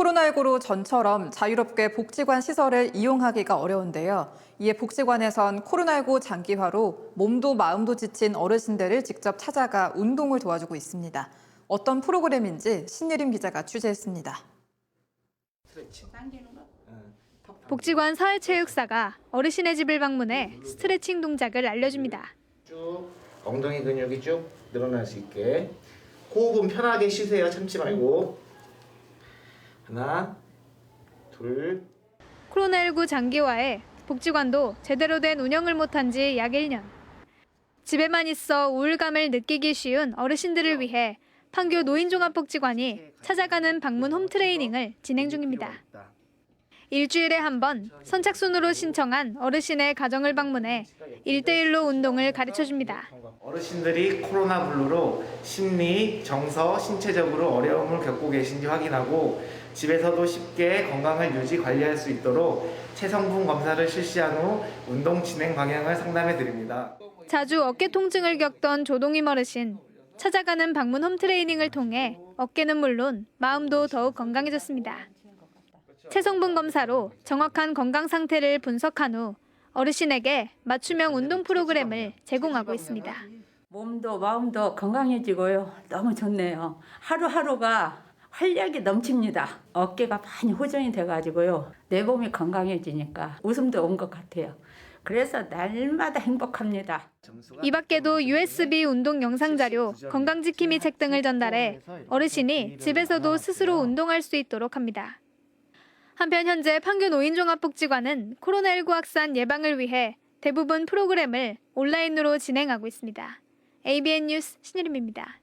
코로나19로 전처럼 자유롭게 복지관 시설을 이용하기가 어려운데요. 이에 복지관에선 코로나19 장기화로 몸도 마음도 지친 어르신들을 직접 찾아가 운동을 도와주고 있습니다. 어떤 프로그램인지 신예림 기자가 취재했습니다. 복지관 사회체육사가 어르신의 집을 방문해 스트레칭 동작을 알려줍니다. 쭉 엉덩이 근육이 쭉 늘어날 수 있게 호흡은 편하게 쉬세요 참지 말고 하나 둘 코로나19 장기화에 복지관도 제대로 된 운영을 못한 지 약 1년. 집에만 있어 우울감을 느끼기 쉬운 어르신들을 위해 판교 노인종합복지관이 찾아가는 방문 홈트레이닝을 진행 중입니다. 일주일에 한 번 선착순으로 신청한 어르신의 가정을 방문해 일대일로 운동을 가르쳐 줍니다. 어르신들이 코로나 블루로 심리, 정서, 신체적으로 어려움을 겪고 계신지 확인하고 집에서도 쉽게 건강을 유지 관리할 수 있도록 체성분 검사를 실시한 후 운동 진행 방향을 상담해 드립니다. 자주 어깨 통증을 겪던 조동임 어르신. 찾아가는 방문 홈트레이닝을 통해 어깨는 물론 마음도 더욱 건강해졌습니다. 체성분 검사로 정확한 건강 상태를 분석한 후 어르신에게 맞춤형 운동 프로그램을 제공하고 있습니다. 몸도 마음도 건강해지고요. 너무 좋네요. 하루하루가 활력이 넘칩니다. 어깨가 많이 호전이 돼가지고요. 내 몸이 건강해지니까 웃음도 온 것 같아요. 그래서 날마다 행복합니다. 이 밖에도 USB 운동 영상 자료, 건강지킴이 책 등을 전달해 어르신이 집에서도 스스로 운동할 수 있도록 합니다. 한편 현재 판교 노인종합복지관은 코로나19 확산 예방을 위해 대부분 프로그램을 온라인으로 진행하고 있습니다. ABN 뉴스 신혜림입니다.